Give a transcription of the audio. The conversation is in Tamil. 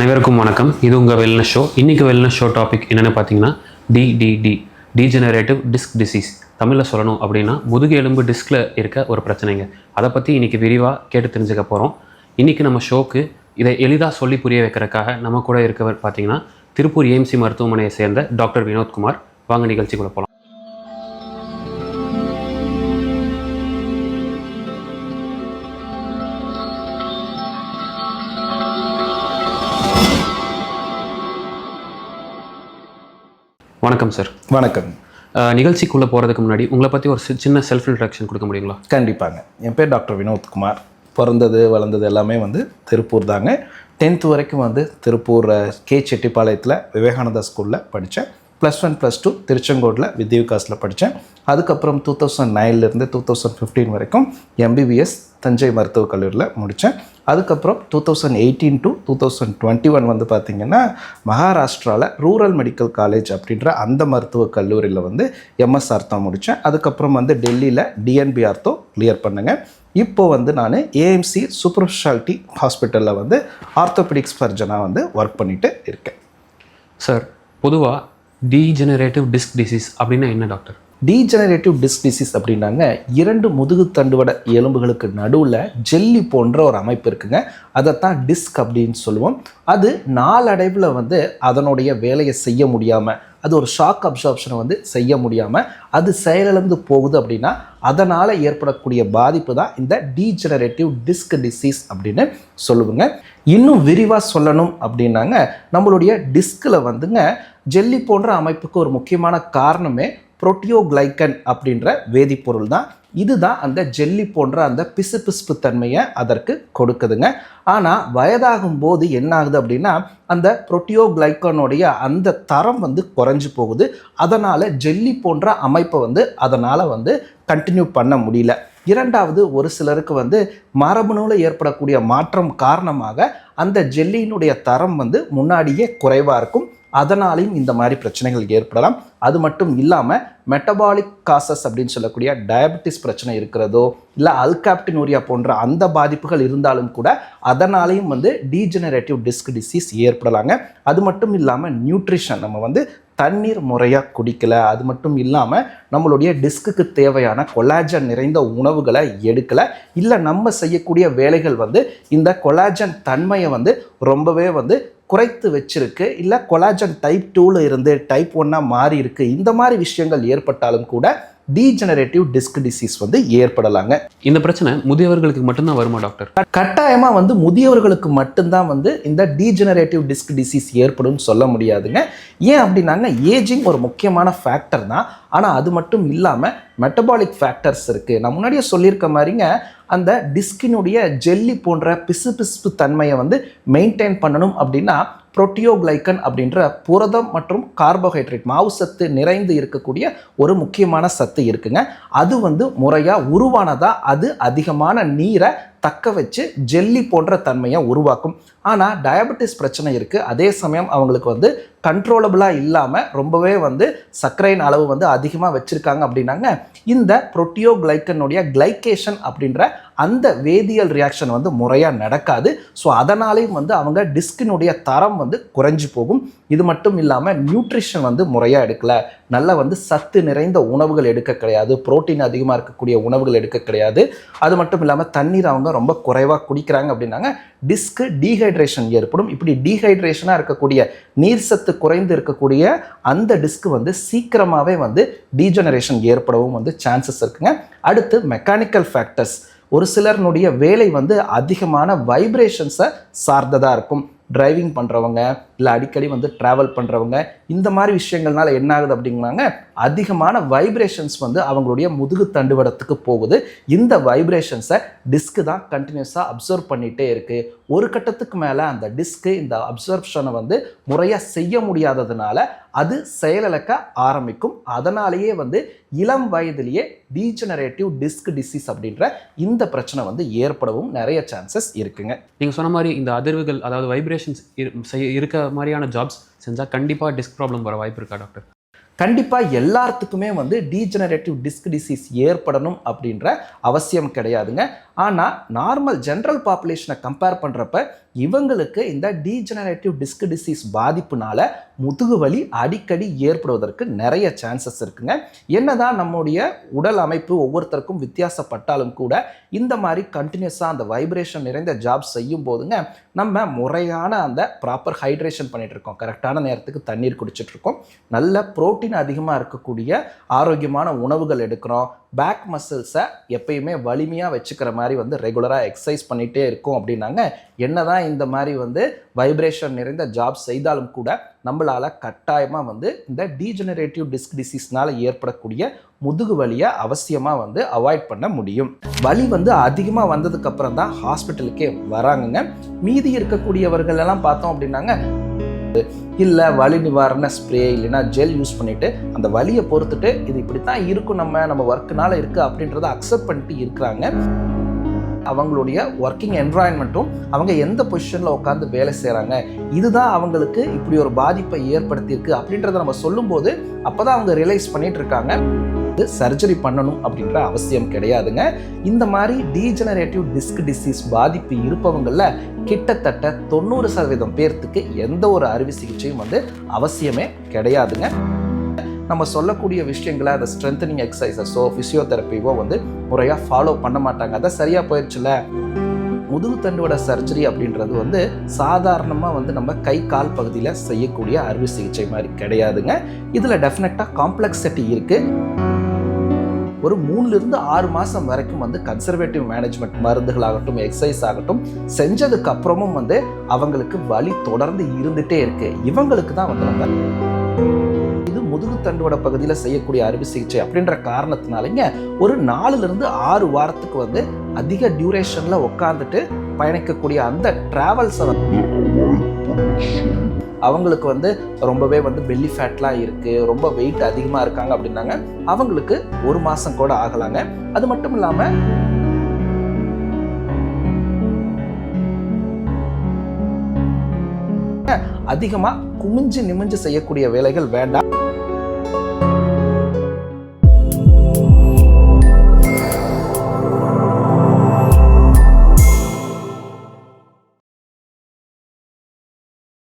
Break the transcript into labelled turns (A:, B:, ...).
A: அனைவருக்கும் வணக்கம். இது உங்கள் வெல்னஸ் ஷோ இன்றைக்கி வெல்னஸ் ஷோ டாபிக் என்னென்னு பார்த்தீங்கன்னா டிடிடி டீஜெனரேட்டிவ் டிஸ்க் டிசீஸ் தமிழில் சொல்லணும் அப்படின்னா முதுகு எலும்பு டிஸ்கில் இருக்க ஒரு பிரச்சனைங்க. அதை பற்றி இன்றைக்கி விரிவாக கேட்டு தெரிஞ்சுக்க போகிறோம் இன்றைக்கி நம்ம ஷோக்கு இதை எளிதாக சொல்லி புரிய வைக்கிறதுக்காக நம்ம கூட இருக்கவர் பார்த்தீங்கன்னா திருப்பூர் ஏஎம்சி மருத்துவமனையை சேர்ந்த டாக்டர் வினோத்குமார். வாங்க நிகழ்ச்சிக்குள்ளே போகலாம் வணக்கம் சார்
B: வணக்கம்.
A: நிகழ்ச்சிக்குள்ளே போகிறதுக்கு முன்னாடி உங்களை பற்றி ஒரு சி- சின்ன செல்ஃப் இன்ட்ரடக்ஷன் கொடுக்க முடியுங்களா?
B: கண்டிப்பாங்க. என் பேர் டாக்டர் வினோத்குமார் பிறந்தது வளர்ந்தது எல்லாமே வந்து திருப்பூர் தாங்க. டென்த் வரைக்கும் வந்து திருப்பூர் கே. செட்டிப்பாளையத்தில் விவேகானந்தா ஸ்கூலில் படித்தேன் ப்ளஸ் ஒன் ப்ளஸ் டூ திருச்செங்கோடில் வித்யாவிகாஸில் படித்தேன் அதுக்கப்புறம் டூ தௌசண்ட் நைன்லேருந்து டூ தௌசண்ட் ஃபிஃப்டீன் வரைக்கும் எம்பிபிஎஸ் தஞ்சை மருத்துவக் கல்லூரியில் முடித்தேன் அதுக்கப்புறம் two thousand eighteen to two thousand twenty one வந்து பார்த்திங்கன்னா மகாராஷ்டிராவில் ரூரல் மெடிக்கல் காலேஜ் அப்படின்ற அந்த மருத்துவக் கல்லூரியில் வந்து எம்எஸ் அர்த்தம் முடித்தேன். அதுக்கப்புறம் வந்து டெல்லியில் டிஎன்பி அர்த்தம் கிளியர் பண்ணுங்க. இப்போ வந்து நான் ஏஎம்சி சூப்பர் ஸ்பெஷாலிட்டி ஹாஸ்பிட்டலில் வந்து ஆர்த்தோபெடிக்ஸ் சர்ஜனாக வந்து ஒர்க் பண்ணிட்டு இருக்கேன்.
A: சார் பொதுவாக டீஜெனரேட்டிவ் டிஸ்க் டிசீஸ் அப்படின்னா என்ன டாக்டர்
B: டீஜெனரேட்டிவ் டிஸ்க் டிசீஸ் அப்படின்னாங்க இரண்டு முதுகு தண்டுவட எலும்புகளுக்கு நடுவில் ஜெல்லி போன்ற ஒரு அமைப்பு இருக்குங்க. அதைத்தான் டிஸ்க் அப்படின்னு சொல்லுவோம். அது நாளடைவில் வந்து அதனுடைய வேலையை செய்ய முடியாமல் அது ஒரு ஷாக் அப்சார்ப்ஷனை வந்து செய்ய முடியாமல் அது செயலிழந்து போகுது அப்படின்னா அதனால் ஏற்படக்கூடிய பாதிப்பு தான் இந்த டீஜெனரேட்டிவ் டிஸ்க் டிசீஸ் அப்படின்னு சொல்லுவோங்க. இன்னும் விரிவாக சொல்லணும் அப்படின்னாங்க நம்மளுடைய டிஸ்கில் வந்துங்க ஜெல்லி போன்ற அமைப்புக்கு ஒரு முக்கியமான காரணமே புரோட்டியோகிளைக்கன் அப்படின்ற வேதிப்பொருள் தான் இதுதான் அந்த ஜெல்லி போன்ற அந்த பிசுபிசுப்பு தன்மையை அதற்கு கொடுக்குதுங்க. ஆனால் வயதாகும் போது என்ன ஆகுது அப்படின்னா அந்த புரோட்டியோகிளைக்கனுடைய அந்த தரம் வந்து குறைஞ்சு போகுது. அதனால் ஜெல்லி போன்ற அமைப்பை வந்து அதனால் வந்து கண்டினியூ பண்ண முடியல. இரண்டாவது ஒரு சிலருக்கு வந்து மரபணுவில் ஏற்படக்கூடிய மாற்றம் காரணமாக அந்த ஜெல்லியினுடைய தரம் வந்து முன்னாடியே குறைவாக இருக்கும். அதனாலையும் இந்த மாதிரி பிரச்சனைகள் ஏற்படலாம். அது மட்டும் இல்லாமல் மெட்டபாலிக் காசஸ் அப்படின்னு சொல்லக்கூடிய டயபெட்டிஸ் பிரச்சனை இருக்கிறதோ இல்லை அல்காப்டினூரியா போன்ற அந்த பாதிப்புகள் இருந்தாலும் கூட அதனாலையும் வந்து டீஜெனரேட்டிவ் டிஸ்க் டிசீஸ் ஏற்படலாங்க. அது மட்டும் இல்லாமல் நியூட்ரிஷன் நம்ம வந்து தண்ணீர் முறையாக குடிக்கல. அது மட்டும் இல்லாமல் நம்மளுடைய டிஸ்க்குக்கு தேவையான கொலாஜன் நிறைந்த உணவுகளை எடுக்கலை. இல்லை நம்ம செய்யக்கூடிய வேலைகள் வந்து இந்த கொலாஜன் தன்மையை வந்து ரொம்பவே வந்து குறைத்து வச்சிருக்கு. இல்லை கொலாஜன் டைப் டூவில் இருந்து டைப் ஒன்னாக மாறி இருக்குது இந்த மாதிரி விஷயங்கள் ஏற்பட்டாலும் கூட டீஜெனரேட்டிவ் டிஸ்க் டிசீஸ் வந்து ஏற்படலாங்க.
A: இந்த பிரச்சனை முதியவர்களுக்கு மட்டும்தான் வருமா டாக்டர்
B: கட்டாயமாக வந்து முதியவர்களுக்கு மட்டும்தான் வந்து இந்த டீஜெனரேட்டிவ் டிஸ்க் டிசீஸ் ஏற்படும்னு சொல்ல முடியாதுங்க. ஏன் அப்படின்னாங்க ஏஜிங் ஒரு முக்கியமான ஃபேக்டர் தான். ஆனால் அது மட்டும் இல்லாமல் மெட்டபாலிக் ஃபேக்டர்ஸ் இருக்குது நான் முன்னாடியே சொல்லியிருக்க மாதிரிங்க அந்த டிஸ்கினுடைய ஜெல்லி போன்ற பிசுபிசுப்பு தன்மையை வந்து மெயின்டைன் பண்ணணும் அப்படின்னா புரோட்டியோகிளைக்கன் அப்படின்ற புரதம் மற்றும் கார்போஹைட்ரேட் மாவு சத்து நிறைந்து இருக்கக்கூடிய ஒரு முக்கியமான சத்து இருக்குங்க. அது வந்து முறையாக உருவானதாக அது அதிகமான நீரை தக்க வச்சு ஜெல்லி போன்ற தன்மையை உருவாக்கும். ஆனால் டயபெட்டிஸ் பிரச்சனை இருக்குது அதே சமயம் அவங்களுக்கு வந்து கண்ட்ரோலபிளாக இல்லாமல் ரொம்பவே வந்து சர்க்கரையின் அளவு வந்து அதிகமாக வச்சுருக்காங்க அப்படின்னாங்க. இந்த புரோட்டியோகிளைக்கனுடைய கிளைகேஷன் அப்படின்ற அந்த வேதியியல் ரியாக்ஷன் வந்து முறையாக நடக்காது. ஸோ அதனாலேயும் வந்து அவங்க டிஸ்கினுடைய தரம் வந்து குறைஞ்சு போகும். இது மட்டும் இல்லாமல் நியூட்ரிஷன் வந்து முறையாக எடுக்கல. நல்ல வந்து சத்து நிறைந்த உணவுகள் எடுக்க கிடையாது. புரோட்டீன் அதிகமாக இருக்கக்கூடிய உணவுகள் எடுக்க கிடையாது. அது மட்டும் இல்லாமல் தண்ணீர் அவங்க ரொம்ப குறைவாக குடிக்கிறாங்க அப்படின்னாங்க. டிஸ்க்கு டீஹைட்ரேஷன் ஏற்படும். இப்படி டீஹைட்ரேஷனாக இருக்கக்கூடிய நீர் சத்து குறைந்து இருக்கக்கூடிய அந்த டிஸ்க் வந்து சீக்கிரமாகவே வந்து டீஜெனரேஷன் ஏற்படவும் வந்து சான்சஸ் இருக்குங்க. அடுத்து மெக்கானிக்கல் ஃபேக்டர்ஸ் ஒரு சிலர்னுடைய வேலை வந்து அதிகமான வைப்ரேஷன்ஸை சார்ந்ததாக இருக்கும். டிரைவிங் பண்ணுறவங்க இல்லை அடிக்கடி வந்து ட்ராவல் பண்ணுறவங்க இந்த மாதிரி விஷயங்கள்னால என்ன ஆகுது அப்படிங்கிறாங்க? அதிகமான வைப்ரேஷன்ஸ் வந்து அவங்களுடைய முதுகு தண்டுவடத்துக்கு போகுது. இந்த வைப்ரேஷன்ஸை டிஸ்க்கு தான் கண்டினியூஸாக அப்சர்வ் பண்ணிகிட்டே இருக்குது ஒரு கட்டத்துக்கு மேலே அந்த டிஸ்க்கு இந்த அப்சர்ப்ஷனை வந்து முறையாக செய்ய முடியாததுனால அது செயலிழக்க ஆரம்பிக்கும். அதனாலேயே வந்து இளம் வயதிலேயே டீஜெனரேட்டிவ் டிஸ்க் டிசீஸ் அப்படின்ற இந்த பிரச்சனை வந்து ஏற்படவும் நிறைய சான்சஸ் இருக்குங்க.
A: நீங்கள் சொன்ன மாதிரி இந்த அதிர்வுகள் அதாவது வைப்ரேஷன்ஸ் இருக்க மாதிரியான ஜாப்ஸ் செஞ்சால் கண்டிப்பாக டிஸ்க் ப்ராப்ளம் வர வாய்ப்பு இருக்கா டாக்டர்
B: கண்டிப்பாக எல்லாத்துக்குமே வந்து டீஜெனரேட்டிவ் டிஸ்க் டிசீஸ் ஏற்படணும் அப்படின்ற அவசியம் கிடையாதுங்க. ஆனால் நார்மல் ஜென்ரல் பாப்புலேஷனை கம்பேர் பண்ணுறப்ப இவங்களுக்கு இந்த டீஜெனரேட்டிவ் டிஸ்க் டிசீஸ் பாதிப்புனால முதுகு வலி அடிக்கடி ஏற்படுவதற்கு நிறைய சான்சஸ் இருக்குங்க. என்னதான் நம்முடைய உடல் அமைப்பு ஒவ்வொருத்தருக்கும் வித்தியாசப்பட்டாலும் கூட இந்த மாதிரி கண்டினியூஸாக அந்த வைப்ரேஷன் நிறைந்த ஜாப் செய்யும் போதுங்க நம்ம முறையான அந்த ப்ராப்பர் ஹைட்ரேஷன் பண்ணிட்டு இருக்கோம். கரெக்டான நேரத்துக்கு தண்ணீர் குடிச்சிட்டு இருக்கோம். நல்ல புரோட்டீன் அதிகமாக இருக்கக்கூடிய ஆரோக்கியமான உணவுகள் எடுக்கிறோம். பேக் மசில்ஸை எப்பயுமே வலிமையாக வச்சுக்கிற மாதிரி வந்து ரெகுலராக எக்ஸசைஸ் பண்ணிகிட்டே இருக்கும் அப்படின்னாங்க. என்ன தான் இந்த மாதிரி வந்து வைப்ரேஷன் நிறைந்த ஜாப் செய்தாலும் கூட நம்மளால் கட்டாயமாக வந்து இந்த டீஜெனரேட்டிவ் டிஸ்க் டிசீஸ்னால் ஏற்படக்கூடிய முதுகு வலியை அவசியமாக வந்து அவாய்ட் பண்ண முடியும். வலி வந்து அதிகமாக வந்ததுக்கப்புறம் தான் ஹாஸ்பிட்டலுக்கே வராங்கங்க. மீதி இருக்கக்கூடியவர்கள் எல்லாம் பார்த்தோம் அப்படின்னாங்க. இல்லை வலி நிவாரண ஸ்ப்ரே இல்லைன்னா ஜெல் யூஸ் பண்ணிட்டு அந்த வலியை பொறுத்துட்டு இது இப்படி தான் இருக்கும் நம்ம நம்ம ஒர்க்குனால இருக்குது அப்படின்றத அக்செப்ட் பண்ணிட்டு இருக்கிறாங்க. அவங்களுடைய ஒர்க்கிங் என்வாயன்மெண்ட்டும் அவங்க எந்த பொசிஷனில் உட்காந்து வேலை செய்கிறாங்க இதுதான் அவங்களுக்கு இப்படி ஒரு பாதிப்பை ஏற்படுத்தியிருக்கு அப்படின்றத நம்ம சொல்லும்போது அப்போ தான் அவங்க ரியலைஸ் பண்ணிகிட்டு இருக்காங்க. வந்து சர்ஜரி பண்ணணும் அப்படின்ற அவசியம் கிடையாதுங்க. இந்த மாதிரி டீஜெனரேட்டிவ் டிஸ்க் டிசீஸ் பாதிப்பு இருப்பவங்களில் கிட்டத்தட்ட தொண்ணூறு சதவீதம் பேர்த்துக்கு எந்த ஒரு அறுவை சிகிச்சையும் வந்து அவசியமே கிடையாதுங்க. நம்ம சொல்லக்கூடிய விஷயங்களை அந்த ஸ்ட்ரென்தனிங் எக்ஸசைசஸோ ஃபிசியோதெரப்பியோ வந்து முறையாக ஃபாலோ பண்ண மாட்டாங்க. அதான் சரியாக போயிடுச்சுல முதுகு தண்டுவட சர்ஜரி அப்படின்றது வந்து சாதாரணமாக வந்து நம்ம கை கால் பகுதியில் செய்யக்கூடிய அறுவை சிகிச்சை மாதிரி கிடையாதுங்க. இதில் டெஃபினட்டாக காம்ப்ளெக்ஸிட்டி இருக்குது ஒரு மூணுலேருந்து ஆறு மாதம் வரைக்கும் வந்து கன்சர்வேட்டிவ் மேனேஜ்மெண்ட் மருந்துகளாகட்டும் எக்ஸசைஸ் ஆகட்டும் செஞ்சதுக்கு அப்புறமும் வந்து அவங்களுக்கு வலி தொடர்ந்து இருந்துகிட்டே இருக்கு. இவங்களுக்கு தான் வந்து நம்ம இது முதுகு தண்டுவட பகுதியில் செய்யக்கூடிய அறுவை சிகிச்சை அப்படின்ற காரணத்தினாலங்க ஒரு நாலுலேருந்து ஆறு வாரத்துக்கு வந்து அதிக டியூரேஷனில் உட்காந்துட்டு பயணிக்கக்கூடிய அந்த ட்ராவல்ஸை வந்து அவங்களுக்கு வந்து ரொம்பவே வந்து பெல்லி ஃபேட்லாம் இருக்குது ரொம்ப வெயிட் அதிகமாக இருக்காங்க அப்படின்னாங்க. அவங்களுக்கு ஒரு மாதம் கூட ஆகலாங்க. அது மட்டும் இல்லாமல் அதிகமாக குமிஞ்சு நிமிஞ்சு செய்யக்கூடிய வேலைகள் வேண்டாம்.